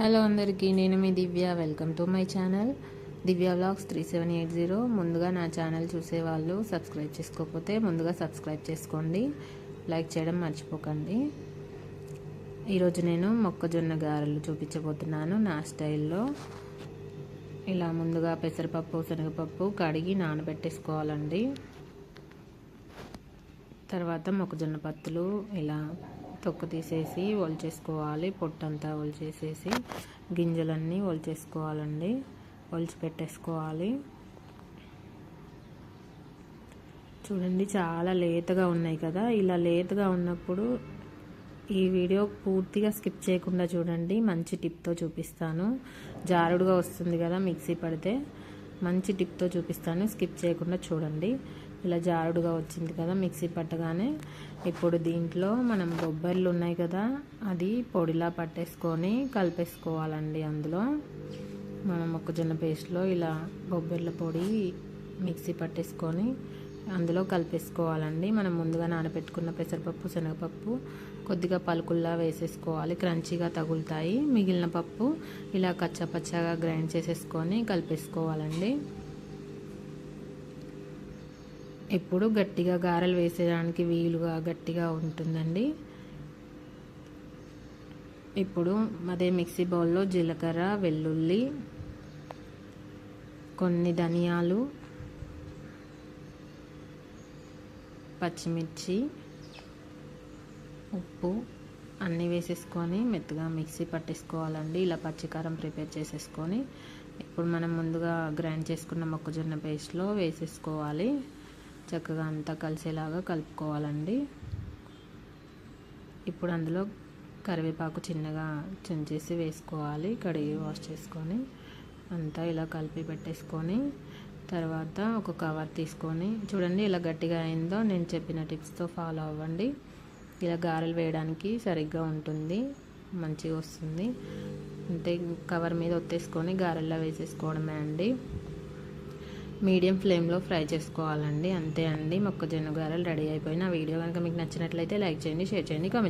Hello అందరికీ నేను మీ Divya. Welcome to my channel. Divya vlogs three seven eight zero. ముందుగా నా ఛానల్ చూసేవాళ్ళు సబ్స్క్రైబ్ చేసుకోకపోతే ముందుగా సబ్స్క్రైబ్ చేసుకోండి. లైక్ చేయడం మర్చిపోకండి. ఈరోజు నేను మొక్కజొన్న గారెలు చూపించబోతున్నాను నా స్టైల్లో. ఇలా ముందుగా పెసరపప్పు శనగపప్పు కడిగి నానబెట్టేసుకోవాలండి. తర్వాత మొక్కజొన్న పత్తులు ఇలా తొక్కు తీసేసి ఒలిచేసుకోవాలి. పొట్టంతా ఒలిచేసేసి గింజలన్నీ ఒలిచేసుకోవాలండి. ఒలిచి పెట్టేసుకోవాలి. చూడండి చాలా లేతగా ఉన్నాయి కదా. ఇలా లేతగా ఉన్నప్పుడు ఈ వీడియో పూర్తిగా స్కిప్ చేయకుండా చూడండి. మంచి టిప్తో చూపిస్తాను. జారుడుగా వస్తుంది కదా మిక్సీ పడితే. మంచి టిప్తో చూపిస్తాను. స్కిప్ చేయకుండా చూడండి. ఇలా జారుడుగా వచ్చింది కదా మిక్సీ పట్టగానే. ఇప్పుడు దీంట్లో మనం బొబ్బర్లు ఉన్నాయి కదా అది పొడిలా పట్టేసుకొని కలిపేసుకోవాలండి అందులో. మనం మొక్కజొన్న పేస్ట్లో ఇలా బొబ్బర్ల పొడి మిక్సీ పట్టేసుకొని అందులో కలిపేసుకోవాలండి. మనం ముందుగా నానబెట్టుకున్న పెసరపప్పు శనగపప్పు కొద్దిగా పలుకుల్లా వేసేసుకోవాలి. క్రంచీగా తగులుతాయి. మిగిలిన పప్పు ఇలా కచ్చాపచ్చాగా గ్రైండ్ చేసేసుకొని కలిపేసుకోవాలండి. ఇప్పుడు గట్టిగా గారెలు వేసేదానికి వీలుగా గట్టిగా ఉంటుందండి. ఇప్పుడు అదే మిక్సీ బౌల్లో జీలకర్ర వెల్లుల్లి కొన్ని ధనియాలు పచ్చిమిర్చి ఉప్పు అన్నీ వేసేసుకొని మెత్తగా మిక్సీ పట్టేసుకోవాలండి. ఇలా పచ్చికారం ప్రిపేర్ చేసేసుకొని ఇప్పుడు మనం ముందుగా గ్రైండ్ చేసుకున్న మొక్కజొన్న పేస్ట్లో వేసేసుకోవాలి. చక్కగా అంతా కలిసేలాగా కలుపుకోవాలండి. ఇప్పుడు అందులో కరివేపాకు చిన్నగా చుంచేసి వేసుకోవాలి. కడిగి వాష్ చేసుకొని అంతా ఇలా కలిపి పెట్టేసుకొని తర్వాత ఒక కవర్ తీసుకొని చూడండి ఇలా గట్టిగా అయిందో నేను చెప్పిన టిప్స్తో ఫాలో అవ్వండి. ఇలా గారెలు వేయడానికి సరిగ్గా ఉంటుంది మంచిగా వస్తుంది. అంటే కవర్ మీద ఒత్తేసుకొని గారెల్లో వేసేసుకోవడమే అండి. మీడియం ఫ్లేమ్లో ఫ్రై చేసుకోవాలండి అంతే అండి. మొక్కజొన్న గారెలు రెడీ అయిపోయిన వీడియో కనుక మీకు నచ్చినట్లయితే లైక్ చేయండి షేర్ చేయండి కామెంట్